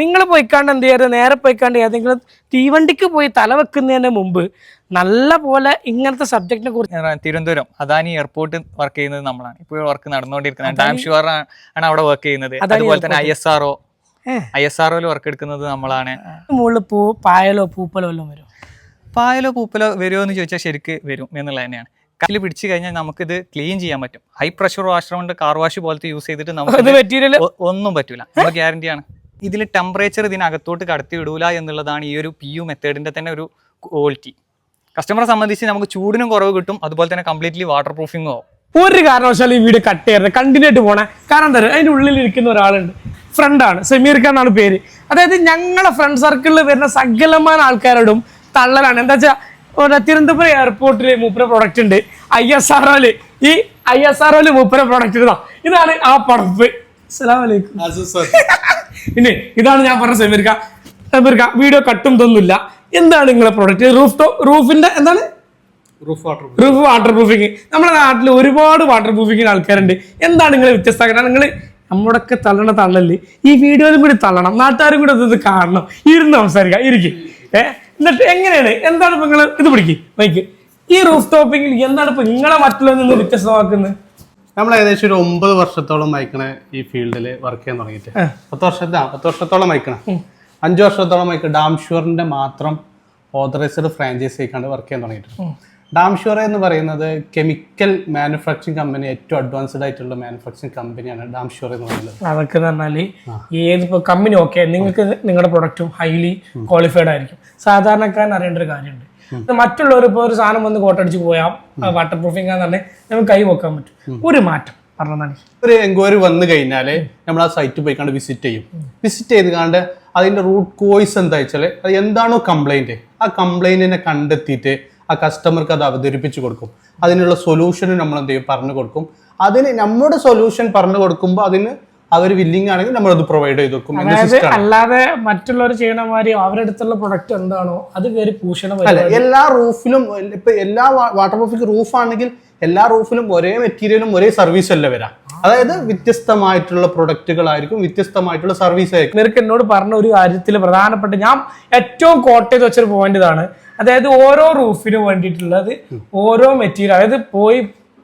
നിങ്ങൾ പോയിക്കാണ്ട് എന്ത് ചെയ്യരുത് നേരെ പോയിക്കാണ്ട് ഏതെങ്കിലും തീവണ്ടിക്ക് പോയി തല വെക്കുന്നതിന് മുമ്പ് നല്ല പോലെ ഇങ്ങനത്തെ സബ്ജക്റ്റിനെ കുറിച്ച് തിരുവനന്തപുരം അദാനി എയർപോർട്ട് വർക്ക് ചെയ്യുന്നത് നമ്മളാണ്. ഇപ്പോൾ വർക്ക് നടന്നുകൊണ്ടിരിക്കുന്നത്. ഡാം ഷുവർ ആണ് അവിടെ വർക്ക് ചെയ്യുന്നത്. അതുപോലെ തന്നെ I S R O I S R ഒയിൽ work എടുക്കുന്നത് നമ്മളാണ്. മുകളിൽ പൂ പായലോ പൂപ്പലോ എല്ലാം വരും? പായലോ പൂപ്പലോ വരുമോ എന്ന് ചോദിച്ചാൽ ശരിക്ക് വരും എന്നുള്ളത് തന്നെയാണ്. കയ്യിൽ പിടിച്ചു കഴിഞ്ഞാൽ നമുക്കിത് ക്ലീൻ ചെയ്യാൻ പറ്റും. ഹൈ പ്രഷർ വാഷർ കൊണ്ട് കാർ വാഷ് പോലത്തെ യൂസ് ചെയ്തിട്ട് നമുക്ക് ഒന്നും പറ്റൂല. നമ്മൾ ഗ്യാരണ്ടി ആണ്. ഇതിൽ ടെമ്പറേച്ചർ ഇതിനകത്തോട്ട് കടത്തി വിടൂല എന്നുള്ളതാണ് ഈ ഒരു പി യു മെത്തേഡിന്റെ തന്നെ ഒരു ക്വാളിറ്റി കസ്റ്റമറെ സംബന്ധിച്ച് നമുക്ക് ചൂടിനും കുറവ് കിട്ടും അതുപോലെ തന്നെ കംപ്ലീറ്റ്ലി വാട്ടർ പ്രൂഫിങ്ങും ആവും. ഒരു കാരണവശാലും ഈ വീട് കട്ട് ചെയ്യരുത്. കണ്ടിന്യൂ ആയിട്ട് പോണേ. കാരണം എന്താ അതിന്റെ ഉള്ളിൽ ഇരിക്കുന്ന ഒരാളുണ്ട്. ഫ്രണ്ടാണ് സെമീർ ഖാൻ എന്നാണ് പേര്. അതായത് ഞങ്ങളെ ഫ്രണ്ട് സർക്കിളിൽ വരുന്ന സകലമായ ആൾക്കാരോടും തള്ളലാണ്. എന്താ വെച്ചാൽ തിരുവനന്തപുരം എയർപോർട്ടിൽ മൂപ്പര പ്രൊഡക്റ്റ് ഉണ്ട്. ഐ എസ് ആർ ഈ ഐ എസ് ആർ മൂപ്പര പ്രൊഡക്റ്റ് ഇതാണ് ആ പടപ്പ്. ഇനി ഇതാണ് ഞാൻ പറഞ്ഞ സമീർ ഖാൻ. വീഡിയോ കട്ടും തൊന്നുമില്ല എന്താണ് നിങ്ങളെ പ്രൊഡക്റ്റ് റൂഫ് റൂഫിന്റെ എന്താണ്? റൂഫ് വാട്ടർ പ്രൂഫിങ് നമ്മുടെ നാട്ടിൽ ഒരുപാട് വാട്ടർ പ്രൂഫിങ്ങിന് ആൾക്കാരുണ്ട്. എന്താണ് നിങ്ങൾ വ്യത്യസ്ത നിങ്ങൾ നമ്മളൊക്കെ തള്ളണ തള്ളൽ. ഈ വീഡിയോയിലും കൂടി തള്ളണം. നാട്ടുകാരും കൂടി ഇത് കാണണം. ഇരുന്ന് സംസാരിക്കാം. ഇരിക്കും. ഏ? എന്നിട്ട് എങ്ങനെയാണ്? എന്താണ് നിങ്ങൾ ഇത് പിടിക്കും? മൈക്ക്. ഈ റൂഫ് ടോപ്പിങ്ങിൽ എന്താണ് ഇപ്പൊ നിങ്ങളെ മറ്റുള്ളവരിൽ നിന്ന് വ്യത്യസ്തമാക്കുന്നത്? നമ്മൾ ഏകദേശം ഒരു ഒമ്പത് വർഷത്തോളം മയക്കണ ഈ ഫീൽഡിൽ വർക്ക് ചെയ്യാൻ തുടങ്ങിയിട്ട്. പത്ത് വർഷത്തെ പത്ത് വർഷത്തോളം മയക്കണം അഞ്ച് വർഷത്തോളം മയക്ക ഡാംഷുവറിന്റെ മാത്രം ഓതറൈസ്ഡ് ഫ്രാഞ്ചൈസി ആയിക്കാണ്ട് വർക്ക് ചെയ്യാൻ തുടങ്ങിയിട്ടുണ്ട്. ഡാംഷുവർ എന്ന് പറയുന്നത് കെമിക്കൽ മാനുഫാക്ചറിങ് കമ്പനി ഏറ്റവും അഡ്വാൻസ്ഡ് ആയിട്ടുള്ള മാനുഫാക്ചറിങ് കമ്പനിയാണ് ഡാംഷുവർ എന്ന് പറയുന്നത്. അതൊക്കെ പറഞ്ഞാൽ ഏത് കമ്പനി ഓക്കെ നിങ്ങൾക്ക് നിങ്ങളുടെ പ്രൊഡക്റ്റും ഹൈലി ക്വാളിഫൈഡ് ആയിരിക്കും. സാധാരണക്കാരൻ അറിയേണ്ട ഒരു കാര്യമുണ്ട്. മറ്റുള്ളവർ ഇപ്പോൾ ഒരു സാധനം വന്ന് കോട്ടടിച്ച് പോയാൽ വാട്ടർ പ്രൂഫിംഗ് ആണെന്നുണ്ടെങ്കിൽ നമുക്ക് കൈ വെക്കാൻ പറ്റും. ഒരു മാറ്റം പറഞ്ഞതാണ്. ഒരു എൻക്വയറി വന്നു കഴിഞ്ഞാൽ നമ്മൾ ആ സൈറ്റ് പോയി കണ്ട് വിസിറ്റ് ചെയ്യും. വിസിറ്റ് ചെയ്ത് കണ്ട് അതിന്റെ റൂട്ട് കോയ്സ് എന്താ വെച്ചാൽ അത് എന്താണോ കംപ്ലൈന്റ് ആ കംപ്ലൈന്റിനെ കണ്ടെത്തിയിട്ട് ആ കസ്റ്റമർക്ക് അത് അവതരിപ്പിച്ച് കൊടുക്കും. അതിനുള്ള സൊല്യൂഷന് നമ്മൾ എന്ത് ചെയ്യും? പറഞ്ഞു കൊടുക്കും. അതിന് നമ്മുടെ സൊല്യൂഷൻ പറഞ്ഞു കൊടുക്കുമ്പോൾ അതിന് അവർ വില്ലിങ് ആണെങ്കിൽ നമ്മൾ അത് പ്രൊവൈഡ് ചെയ്ത് കൊടുക്കും അതായത് അല്ലാതെ മറ്റുള്ളവർ ചെയ്യണ മാതിരി അവരുടെ അടുത്തുള്ള പ്രൊഡക്റ്റ് എന്താണോ അത് കയറി പൂഷണം അല്ല എല്ലാ റൂഫിലും ഇപ്പൊ എല്ലാ വാട്ടർ പ്രൂഫിക്ക് റൂഫ് ആണെങ്കിൽ എല്ലാ റൂഫിലും ഒരേ മെറ്റീരിയലും ഒരേ സർവീസ് അല്ല വരാം? അതായത് വ്യത്യസ്തമായിട്ടുള്ള പ്രൊഡക്റ്റുകളായിരിക്കും വ്യത്യസ്തമായിട്ടുള്ള സർവീസ് ആയിരിക്കും. നിനക്ക് എന്നോട് പറഞ്ഞ ഒരു കാര്യത്തിൽ പ്രധാനപ്പെട്ട ഞാൻ ഏറ്റവും കോട്ടയത്ത് വെച്ചൊരു പോയിന്റ് ഇതാണ്. അതായത് ഓരോ റൂഫിന് വേണ്ടിയിട്ടുള്ളത് ഓരോ മെറ്റീരിയൽ അതായത് പോയി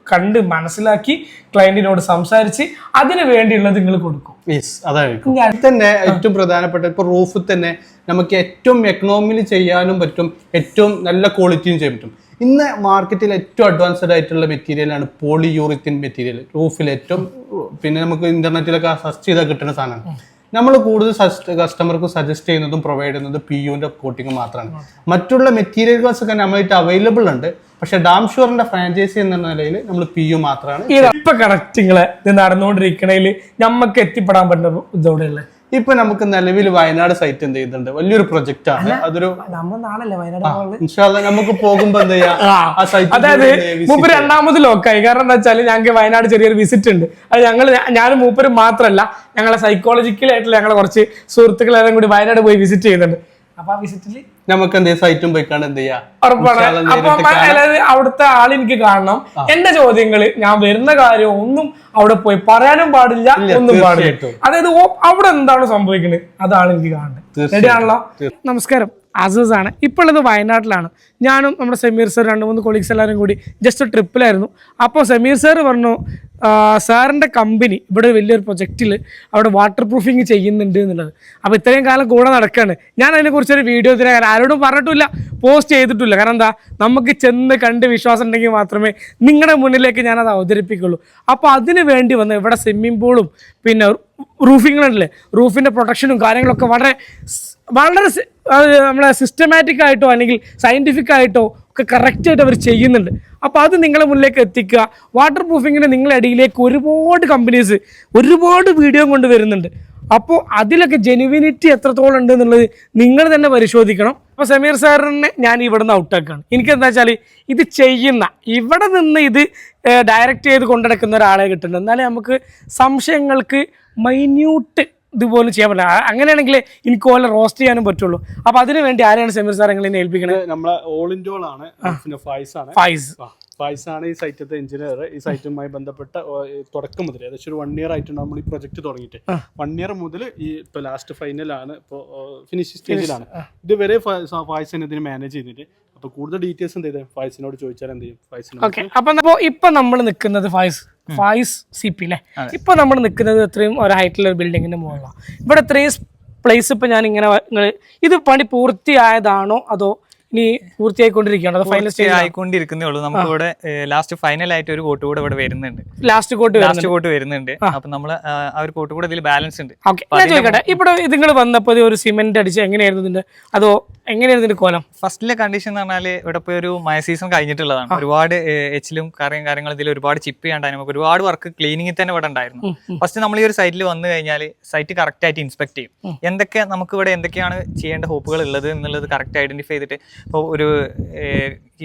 കണ്ട് മനസ്സിലാക്കി ക്ലയന്റിനോട് സംസാരിച്ച് അതിന് വേണ്ടിയുള്ളത് നിങ്ങൾ കൊടുക്കും. അതായത് അതായിരിക്കും. തന്നെ ഏറ്റവും പ്രധാനപ്പെട്ട ഇപ്പൊ റൂഫ് തന്നെ നമുക്ക് ഏറ്റവും എക്കണോമിയിൽ ചെയ്യാനും പറ്റും ഏറ്റവും നല്ല ക്വാളിറ്റിയും ചെയ്യാൻ പറ്റും. ഇന്ന് മാർക്കറ്റിൽ ഏറ്റവും അഡ്വാൻസ്ഡ് ആയിട്ടുള്ള മെറ്റീരിയലാണ് പോളിയൂറിത്തിൻ മെറ്റീരിയൽ റൂഫിൽ ഏറ്റവും പിന്നെ നമുക്ക് ഇന്റർനെറ്റിലൊക്കെ സെർച്ച് ചെയ്താൽ കിട്ടുന്ന സാധനമാണ്. നമ്മൾ കൂടുതൽ കസ്റ്റമർക്ക് സജസ്റ്റ് ചെയ്യുന്നതും പ്രൊവൈഡ് ചെയ്യുന്നതും പി യുവിന്റെ കോട്ടിങ് മാത്രമാണ് മറ്റുള്ള മെറ്റീരിയൽസ് ഒക്കെ നമ്മളായിട്ട് അവൈലബിൾ ഉണ്ട്. പക്ഷെ ഡാം ഷുവറിന്റെ ഫ്രാഞ്ചൈസി എന്ന നിലയിൽ നമ്മൾ പി യു മാത്രമാണ് ഇപ്പൊ കറക്റ്റ് നിങ്ങളെ ഇത് നടന്നുകൊണ്ടിരിക്കണേൽ നമുക്ക് എത്തിപ്പെടാൻ പറ്റുന്ന ഇതോടെയുള്ള ഇപ്പൊ നമുക്ക് നിലവിൽ വയനാട് സൈറ്റ് എന്ത് ചെയ്യുന്നുണ്ട്? വലിയൊരു പ്രൊജക്റ്റ് ആണ്. അതൊരു? ഇൻഷാല്ല നമുക്ക് പോകുമ്പോ എന്ത് ചെയ്യാം. ആ സൈറ്റ് അതായത് മൂപ്പര് രണ്ടാമത് ലോക്കായി കാരണം എന്താ വെച്ചാൽ ഞങ്ങൾക്ക് വയനാട് ചെറിയൊരു വിസിറ്റ് ഉണ്ട്. അത് ഞങ്ങൾ ഞാനും മൂപ്പരും മാത്രമല്ല ഞങ്ങളെ സൈക്കോളജിക്കലായിട്ടുള്ള ഞങ്ങളെ കുറച്ച് സുഹൃത്തുക്കളെല്ലാം കൂടി വയനാട് പോയി വിസിറ്റ് ചെയ്യുന്നുണ്ട്. അപ്പൊ ആ വിസിറ്റിൽ നമുക്ക് എന്ത് സൈറ്റും പോയിക്കാണ്ട് എന്ത് ചെയ്യാം? ഉറപ്പാണ്. അപ്പൊ അതായത് അവിടുത്തെ ആൾ എനിക്ക് കാണണം എന്റെ ചോദ്യങ്ങൾ ഞാൻ വരുന്ന കാര്യം ഒന്നും അവിടെ പോയി പറയാനും പാടില്ല ഒന്നും പാടില്ല. അതായത് അവിടെ എന്താണ് സംഭവിക്കുന്നത്? അതാണ് എനിക്ക് കാണേണ്ടത്. ശരിയാണല്ലോ നമസ്കാരം. അസസ് ആണ്. ഇപ്പോൾ ഇത് വയനാട്ടിലാണ്. ഞാനും നമ്മുടെ സമീർ സർ രണ്ട് മൂന്ന് കൊളീഗ്സ് എല്ലാവരും കൂടി ജസ്റ്റ് ട്രിപ്പിലായിരുന്നു അപ്പോൾ സമീർ സർ പറഞ്ഞു സാറിന്റെ കമ്പനി ഇവിടെ വലിയൊരു പ്രൊജക്റ്റിൽ അവിടെ വാട്ടർ പ്രൂഫിങ് ചെയ്യുന്നുണ്ട് എന്നുള്ളത്. അപ്പോൾ ഇത്രയും കാലം കൂടെ നടക്കുകയാണ് ഞാൻ അതിനെക്കുറിച്ചൊരു വീഡിയോ ഇതിനെ ആരോടും പറഞ്ഞിട്ടില്ല പോസ്റ്റ് ചെയ്തിട്ടില്ല. കാരണം എന്താ? നമുക്ക് ചെന്ന് കണ്ട് വിശ്വാസം ഉണ്ടെങ്കിൽ മാത്രമേ നിങ്ങളുടെ മുന്നിലേക്ക് ഞാനത് അവതരിപ്പിക്കുള്ളൂ. അപ്പോൾ അതിന് വേണ്ടി വന്ന് ഇവിടെ സ്വിമ്മിംഗ് പൂളും പിന്നെ റൂഫിങ്ങുണ്ടല്ലേ റൂഫിന്റെ പ്രൊട്ടക്ഷനും കാര്യങ്ങളൊക്കെ വളരെ വളരെ നമ്മളെ സിസ്റ്റമാറ്റിക് ആയിട്ടോ അല്ലെങ്കിൽ സയന്റിഫിക് ആയിട്ടോ ഒക്കെ കറക്റ്റായിട്ട് അവർ ചെയ്യുന്നുണ്ട്. അപ്പോൾ അത് നിങ്ങളെ മുന്നിലേക്ക് എത്തിക്കുക. വാട്ടർ പ്രൂഫിങ്ങിന് നിങ്ങളുടെ അടിയിലേക്ക് ഒരുപാട് കമ്പനീസ് ഒരുപാട് വീഡിയോ കൊണ്ടുവരുന്നുണ്ട് അപ്പോൾ അതിലൊക്കെ ജെനുവിനിറ്റി എത്രത്തോളം ഉണ്ട് എന്നുള്ളത് നിങ്ങൾ തന്നെ പരിശോധിക്കണം. അപ്പോൾ സമീർ സാറിനെ ഞാൻ ഇവിടുന്ന് ഔട്ടാക്കുകയാണ് എനിക്ക് എന്താ വെച്ചാൽ ഇത് ചെയ്യുന്ന ഇവിടെ നിന്ന് ഇത് ഡയറക്റ്റ് ചെയ്ത് കൊണ്ടുനടക്കുന്ന ഒരാളെ കിട്ടുന്നുണ്ട്. എന്നാലേ നമുക്ക് സംശയങ്ങൾക്ക് മൈന്യൂട്ട് ഇതുപോലും ചെയ്യാൻ പറ്റില്ല. അങ്ങനെയാണെങ്കിൽ എനിക്ക് ഓല റോസ്റ്റ് ചെയ്യാനും പറ്റുള്ളൂ. അപ്പൊ അതിനു വേണ്ടി ആരെയാണ് സമീർ സാർ എങ്ങനെ ഏൽപ്പിക്കുന്നത് നമ്മളെ ഓൾ ഇന്ത്യ ആണ്. ഫൈസ് ആണ്. ഫൈസ്. ആണ് ഈ സൈറ്റത്തെ എഞ്ചിനീയർ ഈ സൈറ്റുമായി ബന്ധപ്പെട്ട തുടക്കം മുതൽ ഏകദേശം ഒരു വൺ ഇയർ ആയിട്ടുണ്ട് നമ്മൾ ഈ പ്രൊജക്ട് തുടങ്ങിയിട്ട്. വൺ ഇയർ മുതൽ ഈ ഇപ്പോൾ ലാസ്റ്റ് ഫൈനലാണ് ഇപ്പോൾ ഫിനിഷ് സ്റ്റേജിലാണ് ഇതുവരെ ഫായ്സിന് ഇതിന് മാനേജ് ചെയ്തിട്ട്. അപ്പോൾ കൂടുതൽ ഡീറ്റെയിൽസ് എന്ത് ചെയ്തത് ഫൈസിനോട് ചോദിച്ചാൽ എന്ത് ചെയ്യും? ഫൈസിനോട് ഓക്കെ അപ്പൊ അപ്പൊ ഇപ്പൊ നമ്മൾ നിൽക്കുന്നത് ഫൈസ്. ഫൈസ് സി പി അല്ലേ ഇപ്പൊ നമ്മൾ നിൽക്കുന്നത് ഇത്രയും ഒരു ഹൈറ്റിലുള്ള ഒരു ബിൽഡിങ്ങിന്റെ മുകളിലാണ് ഇവിടെ ഇത്രയും പ്ലേസ് ഇപ്പൊ ഞാൻ ഇങ്ങനെ ഇത് പണി പൂർത്തിയായതാണോ അതോ ഇനി പൂർത്തിയായിക്കൊണ്ടിരിക്കുകയാണോ? അതോ ഫൈനൽ സ്റ്റേജ് ആയിക്കൊണ്ടിരിക്കുന്നേ ഉള്ളൂ. നമുക്ക് ഇവിടെ ലാസ്റ്റ് ഫൈനൽ ആയിട്ട് ഒരു കോട്ട് കൂടെ ഇവിടെ വരുന്നുണ്ട്. ലാസ്റ്റ് കോട്ട് ലാസ്റ്റ് കോട്ട് വരുന്നുണ്ട്. അപ്പൊ നമ്മൾ ആ ഒരു കോട്ട് കൂടെ ഇതിൽ ബാലൻസ് ഉണ്ട്. ഓക്കെ ഞാൻ ചോദിക്കട്ടെ. ഇവിടെ നിങ്ങൾ വന്നപ്പോൾ ഒരു സിമെന്റ് അടിച്ച് എങ്ങനെയായിരുന്നു ഇതിന്റെ? അതോ എങ്ങനെയായിരുന്നു ഇതിന്റെ കോലം? ഫസ്റ്റിലെ കണ്ടീഷൻ എന്ന് പറഞ്ഞാൽ ഇവിടെ ഇപ്പോൾ ഒരു മഴ സീസൺ കഴിഞ്ഞിട്ടുള്ളതാണ്. ഒരുപാട് എച്ചിലും കറിയും കാര്യങ്ങളും ഇതിൽ ഒരുപാട് ചിപ്പ് ചെയ്യാണ്ടായി നമുക്ക് ഒരുപാട് വർക്ക് ക്ലീനിങ്ങിൽ തന്നെ ഇവിടെ ഉണ്ടായിരുന്നു. ഫസ്റ്റ് നമ്മൾ ഈ ഒരു സൈറ്റിൽ വന്നു കഴിഞ്ഞാൽ സൈറ്റ് കറക്റ്റ് ആയിട്ട് ഇൻസ്പെക്ട് ചെയ്യും. എന്തൊക്കെ നമുക്ക് ഇവിടെ എന്തൊക്കെയാണ് ചെയ്യേണ്ട ഹോപ്പുകൾ ഉള്ളത് എന്നുള്ളത് കറക്റ്റ് ഐഡന്റിഫൈ ചെയ്തിട്ട് ഇപ്പോൾ ഒരു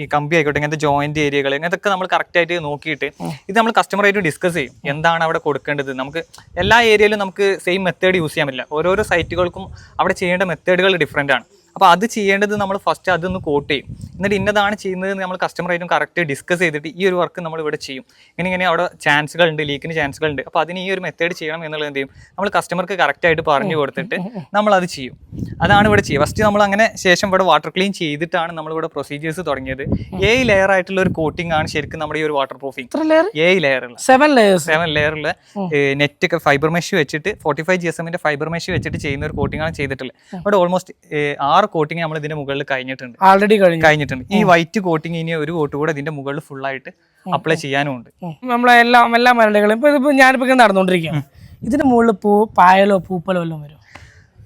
ഈ കമ്പി ആയിക്കോട്ടെ ഇങ്ങനത്തെ ജോയിന്റ് ഏരിയകൾ ഇങ്ങനത്തെ നമ്മൾ കറക്റ്റ് ആയിട്ട് നോക്കിയിട്ട് ഇത് നമ്മൾ കസ്റ്റമറായിട്ട് ഡിസ്കസ് ചെയ്യും. എന്താണ് അവിടെ കൊടുക്കേണ്ടത്? നമുക്ക് എല്ലാ ഏരിയയിലും നമുക്ക് സെയിം മെത്തേഡ് യൂസ് ചെയ്യാൻ പറ്റില്ല. ഓരോരോ സൈറ്റുകൾക്കും അവിടെ ചെയ്യേണ്ട മെത്തേഡുകൾ ഡിഫറെന്റ് ആണ്. അപ്പോൾ അത് ചെയ്യേണ്ടത് നമ്മൾ ഫസ്റ്റ് അതൊന്ന് കോട്ട് ചെയ്യും. എന്നിട്ട് ഇന്നതാണ് ചെയ്യുന്നത് നമ്മൾ കസ്റ്റമറായിട്ടും കറക്റ്റ് ഡിസ്കസ് ചെയ്തിട്ട് ഈ ഒരു വർക്ക് നമ്മൾ ഇവിടെ ചെയ്യും. ഇങ്ങനെ ഇങ്ങനെ അവിടെ ചാൻസുകൾ ഉണ്ട് ലീക്കിന് ചാൻസുകൾ ഉണ്ട് അപ്പോൾ അതിന് ഈ ഒരു മെത്തേഡ് ചെയ്യണം എന്നുള്ളത് എന്ത് ചെയ്യും? നമ്മൾ കസ്റ്റമർക്ക് കറക്റ്റായിട്ട് പറഞ്ഞു കൊടുത്തിട്ട് നമ്മൾ അത് ചെയ്യും. അതാണ് ഇവിടെ ചെയ്യുക. ഫസ്റ്റ് നമ്മൾ അങ്ങനെ ശേഷം ഇവിടെ വാട്ടർ ക്ലീൻ ചെയ്തിട്ടാണ് നമ്മൾ ഇവിടെ പ്രൊസീജിയേഴ്സ് തുടങ്ങിയത്. ഏ ലെയർ ആയിട്ടുള്ള ഒരു കോട്ടിംഗ് ആണ് ശരിക്കും നമ്മുടെ ഈ ഒരു വാട്ടർ പ്രൂഫിംഗ് ലെയർ ഏ ലെയറുള്ള സെവൻ ലെയർ സെവൻ ലെയറിൽ നെറ്റ് ഒക്കെ ഫൈബർ മെഷ് വെച്ചിട്ട് ഫോർട്ടി ഫൈവ് ജി എസ് എമ്മിന്റെ ഫൈബർ മെഷ് വെച്ചിട്ട് ചെയ്യുന്ന ഒരു കോട്ടിംഗ് ആണ് ചെയ്തിട്ടുള്ളത്. അവിടെ ഓൾമോസ്റ്റ് ആറ് കോട്ടിംഗ് നമ്മൾ ഇതിന്റെ മുകളിൽ കഴിഞ്ഞിട്ടുണ്ട്. ആൾറെഡി കഴിഞ്ഞു. കഴിഞ്ഞിട്ടുണ്ട്. ഈ വൈറ്റ് കോട്ടിങ് ഇനി ഒരു കോട്ട് കൂടെ ഇതിന്റെ മുകളിൽ ഫുൾ ആയിട്ട് അപ്ലൈ ചെയ്യാനും ഉണ്ട് നമ്മളെ എല്ലാ എല്ലാ മരടുകളും ഇപ്പൊ ഇതിപ്പോ ഞാനിപ്പോ നടന്നുകൊണ്ടിരിക്കുകയാണ് ഇതിന്റെ മുകളിൽ പൂ പായലോ പൂപ്പലോ എല്ലാം വരും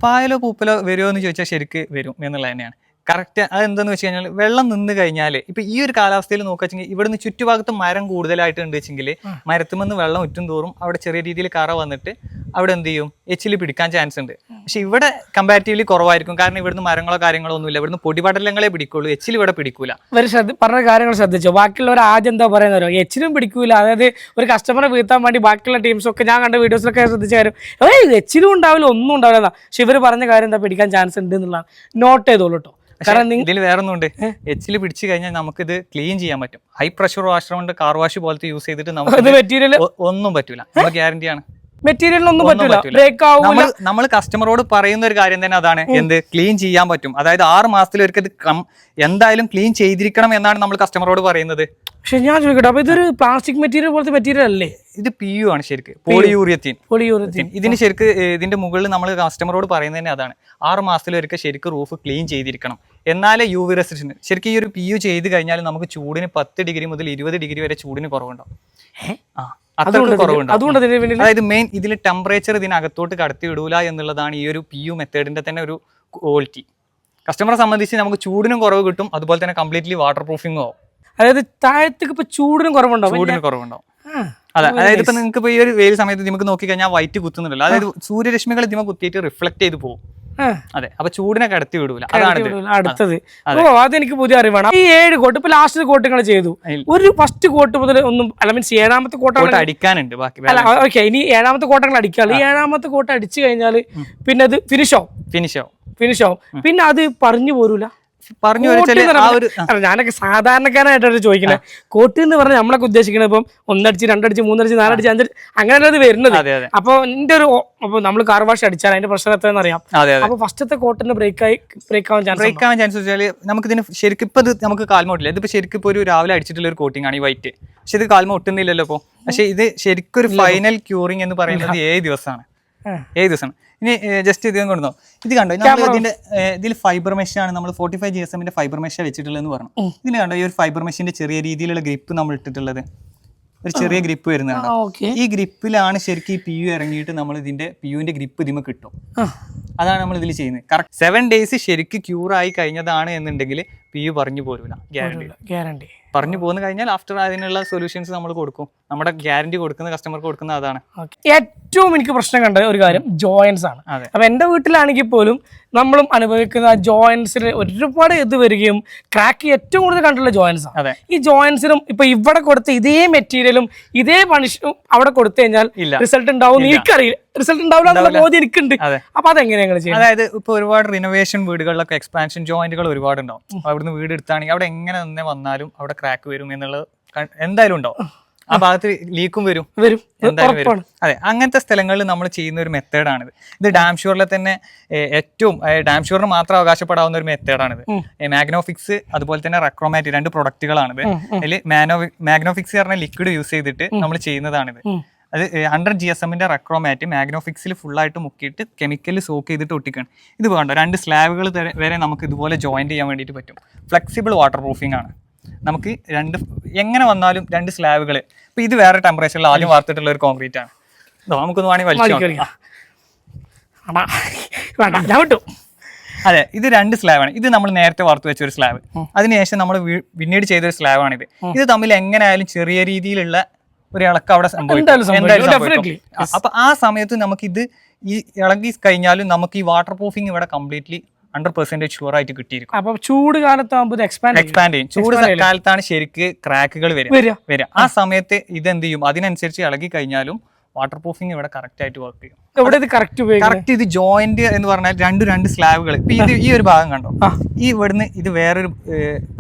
പായലോ പൂപ്പലോ വരുമോ എന്ന് ചോദിച്ചാൽ ശരിക്ക് വരും എന്നുള്ളത് തന്നെയാണ്. കറക്റ്റ് അതെന്താന്ന് വെച്ച് കഴിഞ്ഞാൽ വെള്ളം നിന്ന് കഴിഞ്ഞാൽ ഇപ്പൊ ഈ ഒരു കാലാവസ്ഥയിൽ നോക്കുകവെച്ചെങ്കിൽ ഇവിടുന്ന് ചുറ്റുഭാഗത്ത് മരം കൂടുതലായിട്ട് ഉണ്ട് വെച്ചെങ്കിൽ മരത്തുമെന്ന് വെള്ളം ഉറ്റും തോറും അവിടെ ചെറിയ രീതിയിൽ കറ വന്നിട്ട് അവിടെ എന്ത് ചെയ്യും? എച്ചിൽ പിടിക്കാൻ ചാൻസ് ഉണ്ട്. പക്ഷെ ഇവിടെ കമ്പാരിറ്റീവ്ലി കുറവായിരിക്കും. കാരണം ഇവിടുന്ന് മരങ്ങളോ കാര്യങ്ങളോ ഒന്നുമില്ല. ഇവിടുന്ന് പൊടിപടലങ്ങളെ പിടിക്കുള്ളൂ. എച്ചിൽ ഇവിടെ പിടിക്കൂല. ഇവർ പറഞ്ഞ കാര്യങ്ങൾ ശ്രദ്ധിച്ചു? ബാക്കിയുള്ളവർ ആദ്യം എന്താ പറയുന്നവരോ എച്ചിലും പിടിക്കൂല. അതായത് ഒരു കസ്റ്റമറെ വീഴ്ത്താൻ വേണ്ടി ബാക്കിയുള്ള ടീംസ് ഒക്കെ ഞാൻ കണ്ട വീഡിയോസിലൊക്കെ ശ്രദ്ധിച്ച കാര്യം. ഏയ് എച്ചിലും ഉണ്ടാവില്ല ഒന്നും ഉണ്ടാവില്ല. പക്ഷെ ഇവർ പറഞ്ഞ കാര്യം എന്താ പിടിക്കാൻ ചാൻസ് ഉണ്ട് എന്നുള്ളതാണ്. നോട്ട് ചെയ്തോളൂ കേട്ടോ കാരണം ഇതിൽ വേറെ ഒന്നുണ്ട് എച്ചിൽ പിടിച്ചു കഴിഞ്ഞാൽ നമുക്കിത് ക്ലീൻ ചെയ്യാൻ പറ്റും. ഹൈ പ്രഷർ വാഷർ കൊണ്ട് കാർ വാഷ് പോലത്തെ യൂസ് ചെയ്തിട്ട് നമുക്ക് മെറ്റീരിയൽ ഒന്നും പറ്റൂല. നമ്മൾ ഗ്യാരണ്ടി ആണ് മെറ്റീരിയലൊന്നും ഒന്നും പറ്റൂല. പറ്റൂല. ബ്രേക്ക് ആവും നമ്മൾ കസ്റ്റമറോട് പറയുന്ന ഒരു കാര്യം തന്നെ അതാണ്. എന്ത്? ക്ലീൻ ചെയ്യാൻ പറ്റും. അതായത് ആറ് മാസത്തിൽ ഒരിക്കൽ എന്തായാലും ക്ലീൻ ചെയ്തിരിക്കണം എന്നാണ് നമ്മൾ കസ്റ്റമറോട് പറയുന്നത്. പക്ഷെ ഞാൻ ചോദിക്കട്ടെ അപ്പൊ ഇതൊരു പ്ലാസ്റ്റിക് മെറ്റീരിയൽ പോലത്തെ മെറ്റീരിയൽ അല്ലേ? ഇത് പി യു ആണ് ശരിക്ക്. പോളിയൂറിയത്തിൻ പോളിയൂറിയത്തിൻ ഇതിന് ശരിക്ക് ഇതിന്റെ മുകളിൽ നമ്മൾ കസ്റ്റമറോട് പറയുന്നത് തന്നെ അതാണ്. ആറ് മാസത്തിൽ ഒരിക്കൽ ശരിക്ക് റൂഫ് ക്ലീൻ ചെയ്തിരിക്കണം. എന്നാലേ യു വി റെസിസ്റ്റൻ ശരിക്കും ഈ ഒരു പി യു ചെയ്ത് കഴിഞ്ഞാൽ നമുക്ക് ചൂടിന് പത്ത് ഡിഗ്രി മുതൽ ഇരുപത് ഡിഗ്രി വരെ ചൂടിന് കുറവുണ്ടാവും. ആ. കുറവുണ്ടാവും അതുകൊണ്ട് അതായത് മെയിൻ ഇതിൽ ടെമ്പറേച്ചർ ഇതിനകത്തോട്ട് കടത്തി വിടൂല എന്നുള്ളതാണ് ഈ ഒരു പി യു മെത്തേഡിന്റെ തന്നെ ഒരു ക്വാളിറ്റി കസ്റ്റമറെ സംബന്ധിച്ച് നമുക്ക് ചൂടിനും കുറവ് കിട്ടും അതുപോലെ തന്നെ കംപ്ലീറ്റ്ലി വാട്ടർ പ്രൂഫിംഗും ആവും. അതായത് താഴത്തേക്ക് ഇപ്പൊ ചൂടിനും കുറവുണ്ടാവും. ചൂടിന് കുറവുണ്ടാവും. അതെ അതായത് ഇപ്പൊ നിങ്ങൾക്ക് ഇപ്പൊ ഈ ഒരു വെയിൽ സമയത്ത് നമുക്ക് നോക്കി കഴിഞ്ഞാൽ വൈറ്റ് കുത്തുന്നുണ്ടല്ലോ. അതായത് സൂര്യരശ്മികൾ ഇതിമ കുത്തിയിട്ട് റിഫ്ലക്ട് ചെയ്ത് പോകും. അതെ അപ്പൊ ചൂടിനെ കടത്തി വിടൂല. അതാണ് അടുത്തത്. ഓ അതെനിക്ക് പുതിയ അറിവാണ്. ഈ ഏഴ് കോട്ട് ഇപ്പൊ ലാസ്റ്റ് കോട്ട് നിങ്ങൾ ചെയ്തു. ഒരു ഫസ്റ്റ് കോട്ട് മുതൽ ഒന്നും അല്ല മീൻസ് ഏഴാമത്തെ കോട്ടാണ് അടിക്കാനുണ്ട് ബാക്കി അല്ല ഓക്കെ ഇനി ഏഴാമത്തെ കോട്ടങ്ങൾ അടിക്കാറ് ഈ ഏഴാമത്തെ കോട്ട അടിച്ചു കഴിഞ്ഞാൽ പിന്നെ അത് ഫിനിഷ് ആവും. ഫിനിഷ് ആവും. ഫിനിഷ് ആവും. പിന്നെ അത് പറഞ്ഞു പോരൂല. പറഞ്ഞു ഞാനൊക്കെ സാധാരണക്കാരായിട്ടാണ് ചോദിക്കുന്നത് കോട്ടി എന്ന് പറഞ്ഞാൽ നമ്മളൊക്കെ ഉദ്ദേശിക്കുന്നത് ഇപ്പം ഒന്നടിച്ച് രണ്ടടിച്ച് മൂന്നടിച്ച് നാലടിച്ച് അഞ്ചടിച്ച് അങ്ങനെയല്ല ഇത് വരുന്നത്. അപ്പൊ എന്റെ ഒരു അപ്പൊ നമ്മൾ കാർ വാഷ് അടിച്ചാൽ അതിന്റെ പ്രശ്നം എത്രയെന്ന് അറിയാം അപ്പൊ ഫസ്റ്റത്തെ കോട്ടിന് ബ്രേക്ക് ആയി ബ്രേക്ക് ആവാൻ ചാൻസ് ബ്രേക്ക് ആവാൻ ചാൻസ് വെച്ചാൽ നമുക്ക് ഇതിന് ശരിക്കും ഇപ്പൊ ഇത് നമുക്ക് കാൽമോട്ടില്ല ഇതിപ്പോ ശരിക്കും ഇപ്പൊ ഒരു രാവിലെ അടിച്ചിട്ടുള്ള ഒരു കോട്ടിംഗ് ആണ് ഈ വൈറ്റ് പക്ഷെ ഇത് കാൽമ ഒട്ടുന്നില്ലല്ലോ ഇപ്പൊ. പക്ഷെ ഇത് ശരിക്കും ഒരു ഫൈനൽ ക്യൂറിംഗ് എന്ന് പറയുന്നത് ഏഴ് ദിവസമാണ്. ഏഴ് ദിവസമാണ്? ഇനി ജസ്റ്റ് ഇത് കൊണ്ടുവന്നോ. ഇത് കണ്ടോ? നമ്മൾ ഇതിന്റെ ഇതിൽ ഫൈബർ മെഷ് ആണ് നമ്മൾ ഫോർട്ടി ഫൈവ് ജി എസ് എമ്മിന്റെ ഫൈബർ മെഷ് വെച്ചിട്ടുള്ളതെന്ന് പറഞ്ഞു. ഇതിന് കണ്ടോ ഈ ഒരു ഫൈബർ മെഷീന്റെ ചെറിയ രീതിയിലുള്ള ഗ്രിപ്പ് നമ്മൾ ഇട്ടിട്ടുള്ളത്. ഒരു ചെറിയ ഗ്രിപ്പ് വരുന്നതാണ് ഈ ഗ്രിപ്പിലാണ് ശരിക്കും ഈ പി യു ഇറങ്ങിയിട്ട് നമ്മൾ ഇതിന്റെ പി യുവിന്റെ ഗ്രിപ്പ് ഇതിമ കിട്ടും. അതാണ് നമ്മൾ ഇതിൽ ചെയ്യുന്നത്. കറക്റ്റ് സെവൻ ഡേയ്സ് ശരിക്കും ക്യൂർ ആയി കഴിഞ്ഞതാണ് എന്നുണ്ടെങ്കിൽ പി യു പറഞ്ഞു പോരൂല. ഗ്യാരണ്ടി ഗ്യാരണ്ടി പറഞ്ഞു പോകുന്ന കഴിഞ്ഞാൽ ആഫ്റ്റർ അതിനുള്ള സൊല്യൂഷൻസ് നമ്മൾ കൊടുക്കും. നമ്മുടെ ഗ്യാരണ്ടി കൊടുക്കുന്ന കസ്റ്റമർക്ക് കൊടുക്കുന്ന അതാണ്. ഏറ്റവും എനിക്ക് പ്രശ്നം കണ്ട ഒരു കാര്യം ജോയിൻസ് ആണ്. അതെ. അപ്പൊ എന്റെ വീട്ടിലാണെങ്കിൽ പോലും നമ്മളും അനുഭവിക്കുന്ന ജോയിൻസിൽ ഒരുപാട് ഇത് വരികയും ക്രാക്ക് ഏറ്റവും കൂടുതൽ കണ്ടുള്ള ജോയിൻസ് ആണ്. അതെ. ഈ ജോയിൻസിനും ഇപ്പൊ ഇവിടെ കൊടുത്ത ഇതേ മെറ്റീരിയലും ഇതേ പണിഷും അവിടെ കൊടുത്തു കഴിഞ്ഞാൽ റിസൾട്ട് ഉണ്ടാവും എനിക്കറിയില്ല. റിസൾട്ട് ഉണ്ടാവില്ല. ബോധ്യം എനിക്കുണ്ട്. അപ്പൊ നിങ്ങൾ ചെയ്യുന്നത് അതായത് ഇപ്പൊ ഒരുപാട് റിനോവേഷൻ വീടുകളിലൊക്കെ എക്സ്പാൻഷൻ ജോയിന്റുകൾ ഒരുപാട് ഉണ്ടാവും അവിടുന്ന് വീട് എടുത്താണെങ്കിൽ അവിടെ എങ്ങനെ തന്നെ വന്നാലും അവിടെ ക്രാക്ക് വരും എന്നുള്ളത് എന്തായാലും ഉണ്ടാവും. ആ ഭാഗത്ത് ലീക്കും വരും. വരും. എന്തായാലും വരും. അതെ അങ്ങനത്തെ സ്ഥലങ്ങളിൽ നമ്മൾ ചെയ്യുന്ന ഒരു മെത്തേഡാണിത് ഇത് ഡാം ഷുവറിലെ തന്നെ ഏറ്റവും ഡാം ഷുവറിന് മാത്രം അവകാശപ്പെടാവുന്ന ഒരു മെത്തേഡാണിത് മാഗ്നോഫിക്സ് അതുപോലെ തന്നെ റെക്രോമാറ്റി രണ്ട് പ്രൊഡക്റ്റുകളാണിത് അതിൽ മാനോ മാഗ്നോഫിക്സ് പറഞ്ഞ ലിക്വിഡ് യൂസ് ചെയ്തിട്ട് നമ്മൾ ചെയ്യുന്നതാണിത്. അത് ഹൺഡ്രഡ് ജി എസ് എമ്മിന്റെ റെക്രോമാറ്റ് മാഗ്നോഫിക്സിൽ ഫുള്ളായിട്ട് മുക്കിയിട്ട് കെമിക്കൽ സോക്ക് ചെയ്തിട്ട് ഒട്ടിക്കണം ഇത് വേണ്ട രണ്ട് സ്ലാബുകൾ വരെ നമുക്ക് ഇതുപോലെ ജോയിൻ ചെയ്യാൻ വേണ്ടിയിട്ട് പറ്റും. ഫ്ലെക്സിബിൾ വാട്ടർ പ്രൂഫിംഗ് ആണ്. നമുക്ക് രണ്ട് എങ്ങനെ വന്നാലും രണ്ട് സ്ലാബുകൾ ഇപ്പം ഇത് വേറെ ടെമ്പറേച്ചറിൽ ആദ്യം വാർത്തിട്ടുള്ള ഒരു കോൺക്രീറ്റ് ആണ്. നമുക്കൊന്ന് വേണമെങ്കിൽ വലിച്ചു അടാ, വേണ്ട ഞാൻ വിട്ടു. അതെ ഇത് രണ്ട് സ്ലാബാണ് ഇത് നമ്മൾ നേരത്തെ വാർത്ത് വെച്ച ഒരു സ്ലാബ് അതിനുശേഷം നമ്മൾ പിന്നീട് ചെയ്തൊരു സ്ലാബാണിത് ഇത് തമ്മിൽ എങ്ങനെയായാലും ചെറിയ രീതിയിലുള്ള ഒരു ഇളക്കം അവിടെ സംഭവിക്കും. അപ്പൊ ആ സമയത്ത് നമുക്ക് ഇത് ഈ ഇളകി കഴിഞ്ഞാലും നമുക്ക് ഈ വാട്ടർ പ്രൂഫിംഗ് ഇവിടെ കംപ്ലീറ്റ്ലി ഹൺഡ്രഡ് പെർസെന്റേജ് ഷുവർ ആയിട്ട് കിട്ടിയിരിക്കും. അപ്പൊ ചൂട് കാലത്താകുമ്പോൾ എക്സ്പാൻഡ് എക്സ്പാൻഡ് ചെയ്യും. ചൂട് കാലത്താണ് ശരിക്ക് ക്രാക്കുകൾ വരിക. വരിക. ആ സമയത്ത് ഇത് എന്ത് ചെയ്യും അതിനനുസരിച്ച് ഇളകി കഴിഞ്ഞാലും വാട്ടർ പ്രൂഫിംഗ് ഇവിടെ കറക്റ്റ് ആയിട്ട് വർക്ക് ചെയ്യും. ഇവിടെ ഇത് കറക്റ്റ് കറക്റ്റ് ഇത് ജോയിന്റ് എന്ന് പറഞ്ഞാൽ രണ്ട് രണ്ട് സ്ലാബുകൾ ഇപ്പൊ ഇത് ഈ ഒരു ഭാഗം കണ്ടോ? ഈ ഇവിടുന്ന് ഇത് വേറൊരു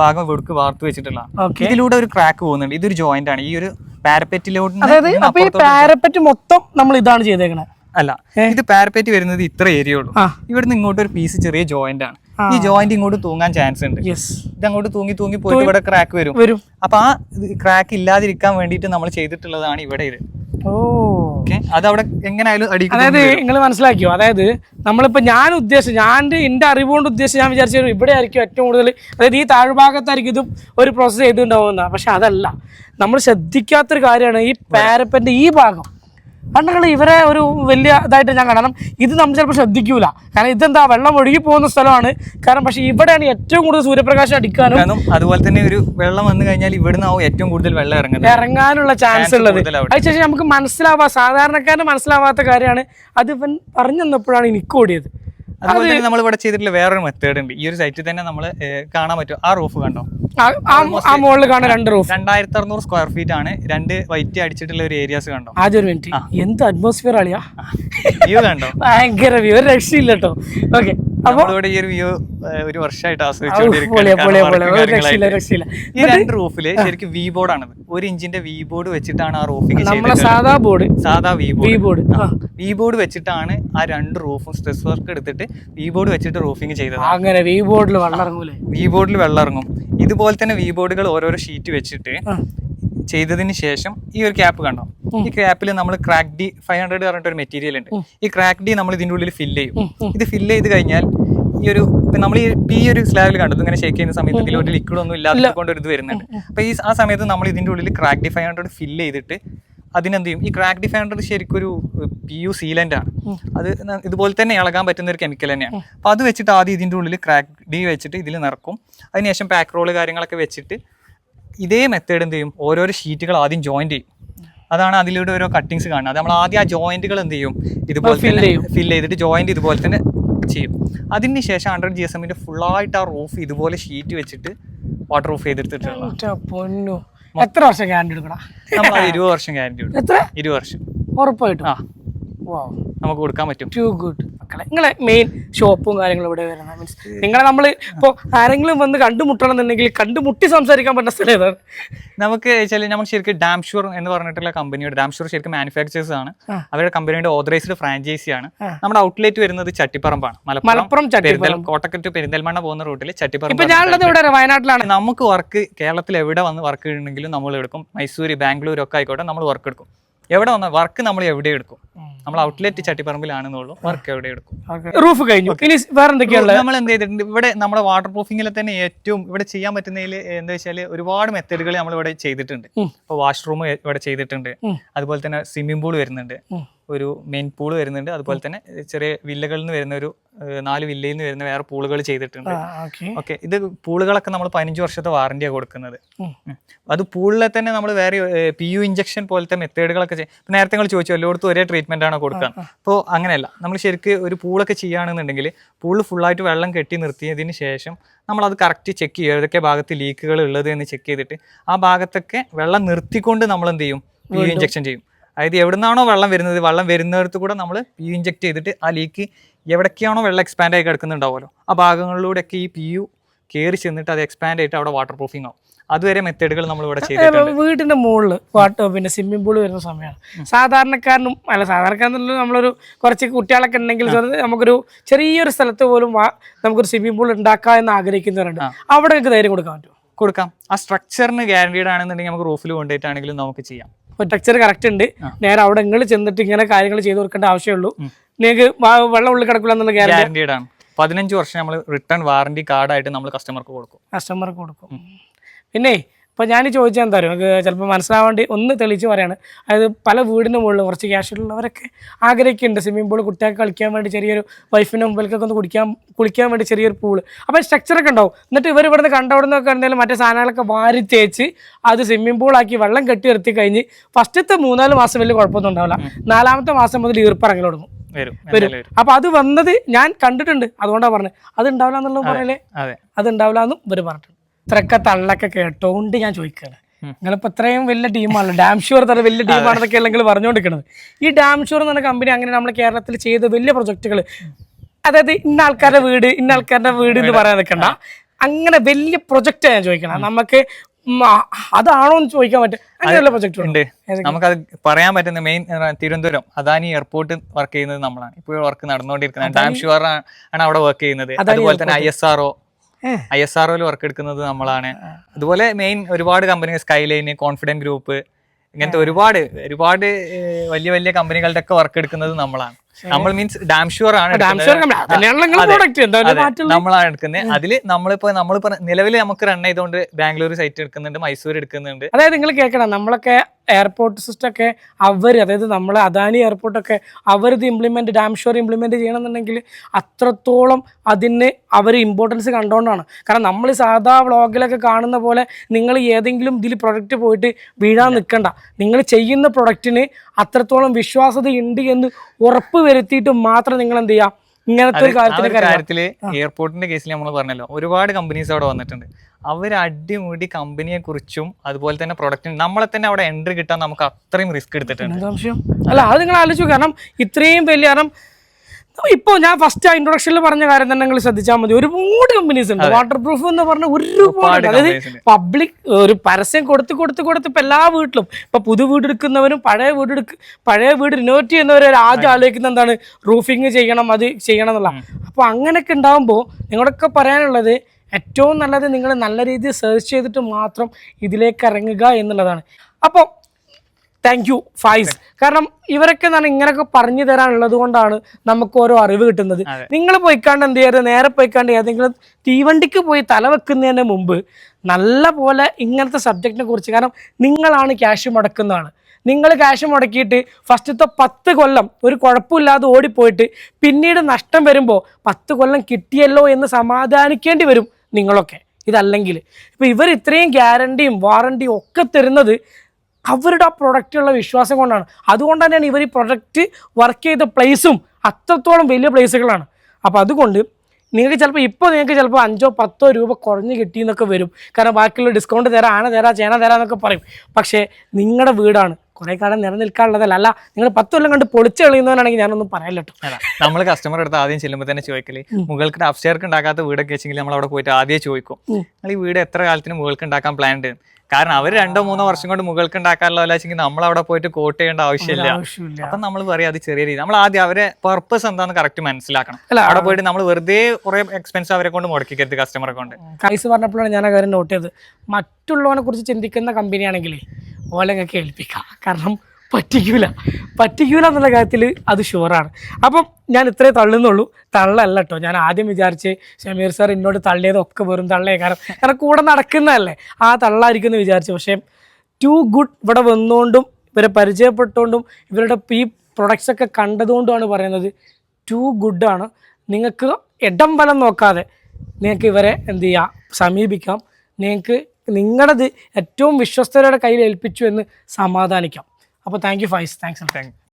ഭാഗം വെടുക്ക് വാർത്ത് വെച്ചിട്ടുള്ള ഇതിലൂടെ ഒരു ക്രാക്ക് പോകുന്നുണ്ട്. ഇതൊരു ജോയിന്റ് ആണ്. ഈ ഒരു പാരപ്പറ്റിലോട്ട് അതായത് അപ്പൊ ഈ പാരപ്പറ്റ് മൊത്തം നമ്മൾ ഇതാണ് ചെയ്തേക്കണേ. അല്ല ഇത് പാരപ്പറ്റ് വരുന്നത് ഇത്ര ഏരിയ ഉള്ളൂ. ഇവിടുന്ന് ഇങ്ങോട്ട് ഒരു പീസ് ചെറിയ ജോയിന്റ് ആണ്. ഈ ജോയിന്റ് ഇങ്ങോട്ട് തൂങ്ങാൻ ചാൻസ് ഉണ്ട്. ഇത് അങ്ങോട്ട് തൂങ്ങി തൂങ്ങി പോയിട്ട് ഇവിടെ ക്രാക്ക് വരും. വരും. അപ്പൊ ആ ക്രാക്ക് ഇല്ലാതിരിക്കാൻ വേണ്ടിയിട്ട് നമ്മൾ ചെയ്തിട്ടുള്ളതാണ് ഇവിടെ ഇത്. അത് അവിടെ എങ്ങനെയായാലും അതായത് നിങ്ങൾ മനസ്സിലാക്കിയോ? അതായത് നമ്മളിപ്പോ ഞാൻ ഉദ്ദേശിച്ചു ഞാൻ എന്റെ അറിവുകൊണ്ട് ഉദ്ദേശിച്ച് ഞാൻ വിചാരിച്ചു ഇവിടെ ആയിരിക്കും ഏറ്റവും കൂടുതൽ അതായത് ഈ താഴ്ഭാഗത്തായിരിക്കും ഇതും ഒരു പ്രോസസ്സ് ചെയ്തിട്ടുണ്ടാവുന്ന പക്ഷെ അതല്ല. നമ്മൾ ശ്രദ്ധിക്കാത്തൊരു കാര്യമാണ് ഈ പാരപ്പന്റെ ഈ ഭാഗം. പണ്ടുകൾ ഇവരെ ഒരു വലിയ ഇതായിട്ട് ഞാൻ കാണണം ഇത് നമ്മൾ ചിലപ്പോൾ ശ്രദ്ധിക്കൂല. കാരണം ഇതെന്താ വെള്ളം ഒഴുകി പോകുന്ന സ്ഥലമാണ്. കാരണം പക്ഷേ ഇവിടെയാണ് ഏറ്റവും കൂടുതൽ സൂര്യപ്രകാശം അടിക്കാനും അതുപോലെ തന്നെ ഒരു വെള്ളം വന്നു കഴിഞ്ഞാൽ ഇവിടുന്ന് ആവും ഏറ്റവും കൂടുതൽ വെള്ളം ഇറങ്ങുന്നത്. ഇറങ്ങാനുള്ള ചാൻസ് ഉള്ളത്. അതിനുശേഷം നമുക്ക് മനസ്സിലാവാ സാധാരണക്കാരന് മനസ്സിലാവാത്ത കാര്യമാണ്. അത് ഇവൻ പറഞ്ഞു തന്നപ്പോഴാണ് എനിക്ക് ഓടിയത്. അതുപോലെ തന്നെ നമ്മൾ ഇവിടെ ചെയ്തിട്ടുള്ള വേറൊരു മെത്തേഡ് ഉണ്ട്. ഈ ഒരു സൈറ്റിൽ തന്നെ നമ്മൾ കാണാൻ പറ്റും. ആ റൂഫ് കണ്ടോ? ആ- ആ- ആ മുകളിൽ കാണാൻ രണ്ട് റൂഫ് രണ്ടായിരത്തി അറുന്നൂറ് സ്ക്വയർ ഫീറ്റ് ആണ്. രണ്ട് വൈറ്റ് അടിച്ചിട്ടുള്ള ഒരു ഏരിയാസ് കണ്ടോ? ആദ്യം ഒരു മിനിറ്റ് എന്ത് അറ്റ്മോസ്ഫിയർ ആളിയാ? വ്യൂ കണ്ടോ? ഭയങ്കര വ്യൂ ഒരു രക്ഷയില്ല കേട്ടോ ഓക്കെ നമ്മളിവിടെ ഈ ഒരു വ്യൂ ഒരു വർഷമായിട്ട് ആസ്വദിച്ചുകൊണ്ടിരിക്കുകയാണ്. ഈ രണ്ട് റൂഫിൽ ശരിക്കും വി ബോർഡ് ആണ്. ഒരു ഇഞ്ചിന്റെ വി ബോർഡ് വെച്ചിട്ടാണ് ആ ചെയ്തിട്ടുള്ളത് സാധാ ബോർഡ് സാധാ V V board board V board വെച്ചിട്ടാണ് ആ രണ്ട് റൂഫും സ്ട്രെസ് വർക്ക് എടുത്തിട്ട് വി ബോർഡ് വെച്ചിട്ട് റൂഫിംഗ് ചെയ്തത്. അങ്ങനെ വി ബോർഡിൽ വെള്ളം ഇറങ്ങൂലേ വി ബോർഡിൽ വെള്ളം ഇറങ്ങും ഇതുപോലെ തന്നെ വി ബോർഡുകൾ ഓരോരോ ഷീറ്റ് വെച്ചിട്ട്. ചെയ്തതിന് ശേഷം ഈ ഒരു ക്യാപ്പ് കണ്ടോ? ഈ ക്യാപ്പിൽ നമ്മൾ ക്രാക്ക് ഡി ഫൈവ് ഹൺഡ്രഡ് പറഞ്ഞിട്ട് ഒരു മെറ്റീരിയൽ ഉണ്ട്. ഈ ക്രാക്ക് ഡി നമ്മൾ ഇതിന്റെ ഉള്ളിൽ ഫില്ല് ചെയ്യും. ഇത് ഫില്ല് ചെയ്ത് കഴിഞ്ഞാൽ ഈ ഒരു നമ്മൾ ഈ പി ഒരു സ്ലാബിൽ കണ്ടത് ഇങ്ങനെ ഷേക്ക് ചെയ്യുന്ന സമയത്ത് ഇതിൽ ഒരു ലിക്വിഡ് ഒന്നും ഇല്ലാതെ കൊണ്ട് ഒരു ഇത് വരുന്നുണ്ട്. അപ്പൊ ഈ ആ സമയത്ത് നമ്മൾ ഇതിന്റെ ഉള്ളിൽ crack D five hundred fill ചെയ്തിട്ട് അതിനെന്ത് ചെയ്യും? ഈ ക്രാക്ക് ഡി ഫൈവ് ഹൺഡ്രഡ് ശരിക്കും ഒരു പി യു സീലന്റ് ആണ്. അത് ഇതുപോലെ തന്നെ ഇളകാൻ പറ്റുന്ന ഒരു കെമിക്കൽ തന്നെയാണ്. അപ്പൊ അത് വെച്ചിട്ട് ആദ്യം ഇതിന്റെ ഉള്ളിൽ ക്രാക്ക് ഡി വെച്ചിട്ട് ഇതിൽ നിറക്കും. അതിനുശേഷം പാക്ക് റോൾ കാര്യങ്ങളൊക്കെ വെച്ചിട്ട് ഇതേ മെത്തേഡ് എന്ത് ചെയ്യും? ഓരോരോ ഷീറ്റുകൾ ആദ്യം ജോയിന്റ് ചെയ്യും. അതാണ് അതിലൂടെ ഓരോ കട്ടിങ്സ് കാണുന്നത്. അത് നമ്മൾ ആദ്യം ആ ജോയിന്റുകൾ എന്ത് ചെയ്യും? ഇതുപോലെ ഫിൽ തന്നെ ചെയ്യും. ഫില്ല് ചെയ്തിട്ട് ജോയിന്റ് ഇതുപോലെ തന്നെ ചെയ്യും. അതിന് ശേഷം ഹൺഡ്രഡ് ജി എസ് എമ്മിന്റെ ഫുള്ളായിട്ട് ആ റൂഫ് ഇതുപോലെ ഷീറ്റ് വെച്ചിട്ട് വാട്ടർ പ്രൂഫ് ചെയ്തെടുത്തിട്ടുള്ള എത്ര വർഷം ഗ്യാരണ്ടി എടുക്കടാ? നമ്മൾ ഇരുപത് വർഷം ഗ്യാരണ്ടി കൊടുക്കും എത്ര ഇരുപത് വർഷം. ഉറപ്പായിട്ടും. ആ. നമുക്ക് കൊടുക്കാൻ പറ്റും. ടു ഗുഡ് മക്കളെ നിങ്ങളെ മെയിൻ ഷോപ്പും കാര്യങ്ങളും ഇവിടെ വരുന്നത്. മീൻസ് നിങ്ങളെ നമ്മൾ ഇപ്പോൾ ആരെങ്കിലും വന്ന് കണ്ടുമുട്ടണം എന്നുണ്ടെങ്കിൽ കണ്ടുമുട്ടി സംസാരിക്കാൻ പറ്റുന്ന സ്ഥലം ഏതാണ്? നമുക്ക് വെച്ചാൽ നമ്മൾ ശരിക്കും ഡാംഷൂർ എന്ന് പറഞ്ഞിട്ടുള്ള കമ്പനിയുടെ ഡാംഷൂർ ശരിക്കും മാനുഫാക്ചേഴ്സ് ആണ്. അവരുടെ കമ്പനിയുടെ ഓതറൈസ്ഡ് ഫ്രാഞ്ചൈസി ആണ്. നമ്മുടെ ഔട്ട്ലെറ്റ് വരുന്നത് ചട്ടിപ്പറമ്പാണ്. മലപ്പുറം. പെരിന്തൽ- കോട്ടക്കൽ ടു പെരിന്തൽമണ്ണ പോകുന്ന റൂട്ടിൽ ചട്ടിപ്പറമ്പ് ഇപ്പൊ ഞാനുള്ളത് ഇവിടെ വയനാട്ടിലാണ്. നമുക്ക് വർക്ക് കേരളത്തിൽ എവിടെ വന്ന് വർക്ക് ഉണ്ടെങ്കിലും നമ്മൾ എടുക്കും. മൈസൂര് ബാംഗ്ലൂർ ഒക്കെ ആയിക്കോട്ടെ നമ്മൾ വർക്ക് എടുക്കും. എവിടെ വന്ന വർക്ക് നമ്മൾ എവിടെ എടുക്കും? നമ്മൾ ഔട്ട്ലെറ്റ് ചട്ടിപ്പറമ്പിലാണെന്നുള്ളൂ വർക്ക് എവിടെ എടുക്കും? റൂഫ് കഴിഞ്ഞു. ഇനി വേറെ എന്തൊക്കെയാണ് നമ്മൾ എന്ത് ചെയ്തിട്ടുണ്ട്? ഇവിടെ നമ്മുടെ വാട്ടർ പ്രൂഫിങ്ങിൽ തന്നെ ഏറ്റവും ഇവിടെ ചെയ്യാൻ പറ്റുന്നതിൽ എന്താ വെച്ചാൽ ഒരുപാട് മെത്തേഡുകൾ നമ്മൾ ഇവിടെ ചെയ്തിട്ടുണ്ട്. ഇപ്പൊ വാഷ്റൂം ഇവിടെ ചെയ്തിട്ടുണ്ട്. അതുപോലെ തന്നെ സ്വിമ്മിംഗ് പൂൾ വരുന്നുണ്ട്. ഒരു മെയിൻ പൂൾ വരുന്നുണ്ട്. അതുപോലെ തന്നെ ചെറിയ വില്ലകളിൽ നിന്ന് വരുന്ന ഒരു നാല് വില്ലയിൽ നിന്ന് വരുന്ന വേറെ പൂളുകൾ ചെയ്തിട്ടുണ്ട്. ഓക്കെ ഇത് പൂളുകളൊക്കെ നമ്മൾ പതിനഞ്ച് വർഷത്തെ വാറന്റിയാണ് കൊടുക്കുന്നത്. അത് പൂളിലെ തന്നെ നമ്മൾ വേറെ പി യു ഇഞ്ചക്ഷൻ പോലത്തെ മെത്തേഡുകളൊക്കെ ചെയ്യും നേരത്തെ നിങ്ങൾ ചോദിച്ചു എല്ലായിടത്തും ഒരേ ട്രീറ്റ്മെന്റ് ആണോ കൊടുക്കുക അപ്പോൾ അങ്ങനെയല്ല. നമ്മൾ ശരിക്ക് ഒരു പൂളൊക്കെ ചെയ്യുകയാണെന്നുണ്ടെങ്കിൽ പൂൾ ഫുള്ളായിട്ട് വെള്ളം കെട്ടി നിർത്തിയതിന് ശേഷം നമ്മൾ അത് കറക്റ്റ് ചെക്ക് ചെയ്യുക. ഏതൊക്കെ ഭാഗത്ത് ലീക്കുകൾ ഉള്ളത് എന്ന് ചെക്ക് ചെയ്തിട്ട് ആ ഭാഗത്തൊക്കെ വെള്ളം നിർത്തിക്കൊണ്ട് നമ്മൾ എന്ത് ചെയ്യും? പി യു ഇഞ്ചക്ഷൻ ചെയ്യും. അതായത് എവിടുന്നാണോ വെള്ളം വരുന്നത് വെള്ളം വരുന്നിടത്ത് കൂടെ നമ്മൾ പി യു ഇഞ്ചക്ട് ചെയ്തിട്ട് ആ ലീക്ക് എവിടേക്കാണോ വെള്ളം എക്സ്പാൻഡ് ആയി കിടക്കുന്നുണ്ടാവുമല്ലോ. ആ ഭാഗങ്ങളിലൂടെയൊക്കെ ഈ പി യു കയറി ചെന്നിട്ട് അത് എക്സ്പാൻഡ് ആയിട്ട് അവിടെ വാട്ടർ പ്രൂഫിംഗ് ആവും. അതുവരെ മെത്തേഡുകൾ നമ്മൾ ഇവിടെ ചെയ്തിട്ടുണ്ട്. വീടിന്റെ മുകളിൽ വാട്ടർ പിന്നെ സ്വിമ്മിംഗ് പൂൾ വരുന്ന സമയമാണ്. സാധാരണക്കാരനും അല്ല സാധാരണക്കാരനുള്ള നമ്മളൊരു കുറച്ച് കുട്ടികളൊക്കെ ഉണ്ടെങ്കിൽ നമുക്കൊരു ചെറിയൊരു സ്ഥലത്ത് പോലും നമുക്കൊരു സ്വിമ്മിംഗ് പൂൾ ഉണ്ടാക്കാം എന്ന് ആഗ്രഹിക്കുന്നവരുണ്ട്. അവിടെ നിങ്ങൾക്ക് ധൈര്യം കൊടുക്കാൻ പറ്റുമോ? കൊടുക്കാം. ആ സ്ട്രക്ചറിന് ഗ്യാരണ്ടീഡ് ആണെന്നുണ്ടെങ്കിൽ നമുക്ക് റൂഫിൽ കൊണ്ടുപോയിട്ടാണെങ്കിലും നമുക്ക് ചെയ്യാം. സ്ട്രക്ചർ കറക്റ്റ് ഉണ്ട്. നേരെ അവിടെ നിങ്ങൾ ചെന്നിട്ട് ഇങ്ങനെ കാര്യങ്ങൾ ചെയ്തു കൊടുക്കേണ്ട ആവശ്യമുള്ളൂ. നിങ്ങൾക്ക് വെള്ളം ഉള്ളിൽ കിടക്കില്ല എന്നുള്ള ഗ്യാരണ്ടീഡ് ആണ്. പതിനഞ്ച് വർഷം നമ്മൾ റിട്ടേൺ വാറണ്ടി കാർഡായിട്ട് നമ്മൾ കസ്റ്റമർക്ക് കൊടുക്കും. കസ്റ്റമർക്ക് കൊടുക്കും. പിന്നെ ഇപ്പോൾ ഞാൻ ചോദിച്ചാൽ എന്താ പറയുക നമുക്ക് ചിലപ്പോൾ മനസ്സിലാവാൻ വേണ്ടി ഒന്ന് തെളിയിച്ച് പറയാണ്. അതായത് പല വീടിന് മുകളിൽ കുറച്ച് ക്യാഷുള്ളവരൊക്കെ ആഗ്രഹിക്കുന്നുണ്ട്. സ്വിമ്മിംഗ് പൂൾ കുട്ടികൾക്ക് കളിക്കാൻ വേണ്ടി ചെറിയൊരു വൈഫിനും മുമ്പിലേക്കൊക്കെ ഒന്ന് കുടിക്കാൻ കുളിക്കാൻ വേണ്ടി ചെറിയൊരു പൂൾ അപ്പോൾ സ്ട്രക്ചറൊക്കെ ഉണ്ടാവും. എന്നിട്ട് ഇവർ ഇവിടുന്ന് കണ്ടവിടുന്നൊക്കെ എന്തെങ്കിലും മറ്റേ സാധനങ്ങളൊക്കെ വാരി തേച്ച് അത് സ്വിമ്മിംഗ് പൂളാക്കി വെള്ളം കെട്ടി നിർത്തി കഴിഞ്ഞ് ഫസ്റ്റത്തെ മൂന്നാൽ മാസം വലിയ കുഴപ്പമൊന്നും ഉണ്ടാവില്ല. നാലാമത്തെ മാസം മുതൽ ഈർപ്പിറങ്ങൽ തുടങ്ങും. വരും. അപ്പൊ അത് വന്നത് ഞാൻ കണ്ടിട്ടുണ്ട്. അതുകൊണ്ടാണ് പറഞ്ഞത്. അത് ഉണ്ടാവില്ല എന്നുള്ളത് പറയലേ. അതെ. അത് ഉണ്ടാവില്ല എന്നും ഇവർ പറഞ്ഞിട്ടുണ്ട്. ഇത്രയൊക്കെ തള്ളൊക്കെ കേട്ടോണ്ട് ഞാൻ ചോദിക്കുകയാണ് നിങ്ങളിപ്പോ ഇത്രയും വലിയ ടീമാണല്ലോ. ഡാം ഷുവർ തന്നെ വലിയ ടീമാണെന്നൊക്കെ അല്ലെങ്കിൽ പറഞ്ഞുകൊണ്ടിരിക്കുന്നത് ഈ ഡാം ഷുവർ എന്ന് പറഞ്ഞ കമ്പനി അങ്ങനെ നമ്മുടെ കേരളത്തിൽ ചെയ്ത വലിയ പ്രൊജക്ടുകൾ അതായത് ഇന്ന ആൾക്കാരുടെ വീട് ഇന്ന ആൾക്കാരുടെ വീട് എന്ന് പറയാൻ നിൽക്കണ്ട. അങ്ങനെ വലിയ പ്രൊജക്റ്റ് ഞാൻ ചോദിക്കണം. നമുക്ക് അതാണോ എന്ന് ചോദിക്കാൻ പറ്റും. അങ്ങനെയുള്ള പ്രൊജക്ട് ഉണ്ട്. നമുക്കത് പറയാൻ പറ്റുന്ന main Thiruvananthapuram. Adani airport work ചെയ്യുന്നത് നമ്മളാണ്. ഇപ്പോൾ വർക്ക് നടന്നുകൊണ്ടിരിക്കുന്നത്. ഡാം ഷുവർ ആണ് അവിടെ വർക്ക് ചെയ്യുന്നത്. അതുപോലെ തന്നെ ഐ എസ് ആർ ഒ. ഏഹ്. ഐ എസ് ആർ വർക്ക് എടുക്കുന്നത് നമ്മളാണ്. അതുപോലെ മെയിൻ ഒരുപാട് കമ്പനി സ്കൈലൈൻ കോൺഫിഡന്റ് ഗ്രൂപ്പ് ഇങ്ങനത്തെ ഒരുപാട് ഒരുപാട് വലിയ വലിയ കമ്പനികളുടെ ഒക്കെ വർക്ക് എടുക്കുന്നത് നമ്മളാണ്. നമ്മൾ മീൻസ് ഡാം ഷുവർ ആണ് നമ്മളാണ് എടുക്കുന്നത്. അതിൽ നമ്മളിപ്പോ നമ്മൾ നിലവിൽ നമുക്ക് റൺ ചെയ്തുകൊണ്ട് ബാംഗ്ലൂർ സൈറ്റ് എടുക്കുന്നുണ്ട് മൈസൂർ എടുക്കുന്നുണ്ട്. അതായത് നിങ്ങൾ കേൾക്കണം നമ്മളൊക്കെ എയർപോർട്ട് സിസ്റ്റം ഒക്കെ അവർ അതായത് നമ്മളെ അദാനി എയർപോർട്ടൊക്കെ അവരിത് ഇംപ്ലിമെന്റ് ഡാം ഇംപ്ലിമെന്റ് ചെയ്യണമെന്നുണ്ടെങ്കിൽ അത്രത്തോളം അതിന് അവർ ഇമ്പോർട്ടൻസ് കണ്ടുകൊണ്ടാണ് കാരണം നമ്മൾ സാധാ വ്ളോഗിലൊക്കെ കാണുന്ന പോലെ നിങ്ങൾ ഏതെങ്കിലും ഇതിൽ പ്രൊഡക്റ്റ് പോയിട്ട് വീഴാൻ നിൽക്കണ്ട നിങ്ങൾ ചെയ്യുന്ന പ്രൊഡക്റ്റിന് അത്രത്തോളം വിശ്വാസത ഉണ്ട് എന്ന് ഉറപ്പ് വരുത്തിയിട്ട് മാത്രം നിങ്ങൾ എന്ത് ചെയ്യാം ഇങ്ങനത്തെ ഒരു കാര്യത്തിൽ എയർപോർട്ടിന്റെ കേസിൽ നമ്മൾ പറഞ്ഞല്ലോ ഒരുപാട് കമ്പനീസ് അവിടെ വന്നിട്ടുണ്ട്. അവർ അടിമുടി കമ്പനിയെ കുറിച്ചും അതുപോലെ തന്നെ പ്രൊഡക്റ്റിന് നമ്മളെ തന്നെ അവിടെ എൻട്രി കിട്ടാൻ നമുക്ക് അത്രയും റിസ്ക് എടുത്തിട്ടുണ്ട്. അല്ല അത് നിങ്ങൾ ആലോചിച്ചു കാരണം ഇത്രയും വലിയ കാരണം ഇപ്പോൾ ഞാൻ ഫസ്റ്റ് ഇൻട്രൊഡക്ഷനിൽ പറഞ്ഞ കാര്യം തന്നെ നിങ്ങൾ ശ്രദ്ധിച്ചാൽ മതി. ഒരുപാട് കമ്പനീസ് ഉണ്ട്. വാട്ടർ പ്രൂഫ് എന്ന് പറഞ്ഞ ഒരുപാട് അതായത് പബ്ലിക് ഒരു പരസ്യം കൊടുത്ത് കൊടുത്ത് കൊടുത്ത് ഇപ്പം എല്ലാ വീട്ടിലും ഇപ്പം പുതു വീട് എടുക്കുന്നവരും പഴയ വീട് എടുക്ക പഴയ വീട് റിനോവേറ്റ് ചെയ്യുന്നവരും ആദ്യം ആലോചിക്കുന്ന എന്താണ്? റൂഫിങ് ചെയ്യണം അത് ചെയ്യണം എന്നുള്ള. അപ്പോൾ അങ്ങനെയൊക്കെ ഉണ്ടാകുമ്പോൾ നിങ്ങളൊക്കെ പറയാനുള്ളത് ഏറ്റവും നല്ലത് നിങ്ങൾ നല്ല രീതിയിൽ സെർച്ച് ചെയ്തിട്ട് മാത്രം ഇതിലേക്ക് ഇറങ്ങുക എന്നുള്ളതാണ്. അപ്പോൾ താങ്ക് യു ഫൈസ് കാരണം ഇവരൊക്കെ എന്നാണ് ഇങ്ങനെയൊക്കെ പറഞ്ഞു തരാനുള്ളത് കൊണ്ടാണ് നമുക്ക് ഓരോ അറിവ് കിട്ടുന്നത്. നിങ്ങൾ പോയിക്കാണ്ട് എന്ത് ചെയ്യരുത്? നേരെ പോയിക്കാണ്ട് ഏതെങ്കിലും തീവണ്ടിക്ക് പോയി തല വെക്കുന്നതിന് മുമ്പ് നല്ല പോലെ ഇങ്ങനത്തെ സബ്ജക്റ്റിനെ കുറിച്ച് കാരണം നിങ്ങളാണ് ക്യാഷ് മുടക്കുന്നതാണ്. നിങ്ങൾ ക്യാഷ് മുടക്കിയിട്ട് ഫസ്റ്റത്തെ പത്ത് കൊല്ലം ഒരു കുഴപ്പമില്ലാതെ ഓടിപ്പോയിട്ട് പിന്നീട് നഷ്ടം വരുമ്പോൾ പത്ത് കൊല്ലം കിട്ടിയല്ലോ എന്ന് സമാധാനിക്കേണ്ടി വരും നിങ്ങളൊക്കെ. ഇതല്ലെങ്കിൽ. ഇപ്പം ഇവർ ഇത്രയും ഗ്യാരണ്ടിയും വാറണ്ടിയും ഒക്കെ തരുന്നത് അവരുടെ ആ പ്രൊഡക്റ്റിലുള്ള വിശ്വാസം കൊണ്ടാണ്. അതുകൊണ്ട് തന്നെയാണ് ഇവർ ഈ പ്രൊഡക്റ്റ് വർക്ക് ചെയ്ത പ്ലേസും അത്രത്തോളം വലിയ പ്ലേസുകളാണ് അപ്പോൾ അതുകൊണ്ട് നിങ്ങൾക്ക് ചിലപ്പോൾ ഇപ്പോൾ നിങ്ങൾക്ക് ചിലപ്പോൾ അഞ്ചോ പത്തോ രൂപ കുറഞ്ഞ് കിട്ടിയെന്നൊക്കെ വരും. കാരണം ബാക്കിയുള്ള ഡിസ്കൗണ്ട് തരാം ആന തരാം ചേന തരാം എന്നൊക്കെ പറയും. പക്ഷേ നിങ്ങളുടെ വീടാണ്. കുറേ കാലം നിലനിൽക്കാനുള്ളതല്ല. അല്ല നിങ്ങൾ പത്ത് കൊല്ലം കണ്ട് പൊളിച്ച് കളയുന്നവനാണെങ്കിൽ ഞാനൊന്നും പറയാനില്ല നമ്മൾ കസ്റ്റമർ അടുത്ത് ആദ്യം ചെല്ലുമ്പോൾ തന്നെ ചോദിക്കൽ മുകൾക്ക് അപ്സ്റ്റേർക്ക് ഉണ്ടാക്കാത്ത വീടൊക്കെ വെച്ചെങ്കിൽ നമ്മൾ അവിടെ പോയിട്ട് ആദ്യം ചോദിക്കും നിങ്ങൾ ഈ വീട് എത്ര കാലത്തിന് മുകൾക്ക് ഉണ്ടാക്കാൻ പ്ലാൻ ഉണ്ട്? കാരണം അവർ രണ്ടോ മൂന്നോ വർഷം കൊണ്ട് മുകൾക്ക് ഉണ്ടാക്കാനുള്ള വെച്ചെങ്കിൽ നമ്മൾ അവിടെ പോയിട്ട് കോട്ട് ചെയ്യേണ്ട ആവശ്യമില്ല. അപ്പൊ നമ്മൾ പറയാം അത് ചെറിയ രീതി. നമ്മൾ ആദ്യം അവരെ പർപ്പസ് എന്താന്ന് കറക്റ്റ് മനസ്സിലാക്കണം. അല്ല, അവിടെ പോയിട്ട് നമ്മൾ വെറുതെ കുറെ എക്സ്പെൻസ് അവരെ കൊണ്ട് മുടക്കിക്കരുത് കസ്റ്റമറെ കൊണ്ട്. കൈസ് പറഞ്ഞപ്പോഴാണ് ഞാൻ ആ കാര്യം നോട്ട് ചെയ്തത്. മറ്റുള്ളവനെ കുറിച്ച് ചിന്തിക്കുന്ന കമ്പനിയാണെങ്കിൽ ഓലങ്ങൊക്കെ ഏൽപ്പിക്കാം. കാരണം പറ്റിക്കൂല. പറ്റിക്കൂല എന്നുള്ള കാര്യത്തിൽ അത് ഷുവറാണ് അപ്പം ഞാൻ ഇത്രേ തള്ളുന്നുള്ളൂ. തള്ളല്ല കേട്ടോ ഞാൻ ആദ്യം വിചാരിച്ച് ഷമീർ സാർ എന്നോട് തള്ളിയതൊക്കെ വെറും തള്ളേ. കാരണം കാരണം കൂടെ നടക്കുന്നതല്ലേ. ആ തള്ളായിരിക്കും എന്ന് വിചാരിച്ചു. പക്ഷേ ടു ഗുഡ് ഇവിടെ വന്നുകൊണ്ടും ഇവരെ പരിചയപ്പെട്ടുകൊണ്ടും ഇവരുടെ ഈ പ്രൊഡക്ട്സ് ഒക്കെ കണ്ടതുകൊണ്ടുമാണ് പറയുന്നത് ടു ഗുഡാണ് നിങ്ങൾക്ക് ഇടം വലം നോക്കാതെ നിങ്ങൾക്ക് ഇവരെ എന്ത് ചെയ്യാം? സമീപിക്കാം. നിങ്ങൾക്ക് നിങ്ങളത് ഏറ്റവും വിശ്വസ്തരുടെ കയ്യിൽ ഏൽപ്പിച്ചു എന്ന് സമാധാനിക്കാം. അപ്പോൾ thank you Faiz. Thanks thank.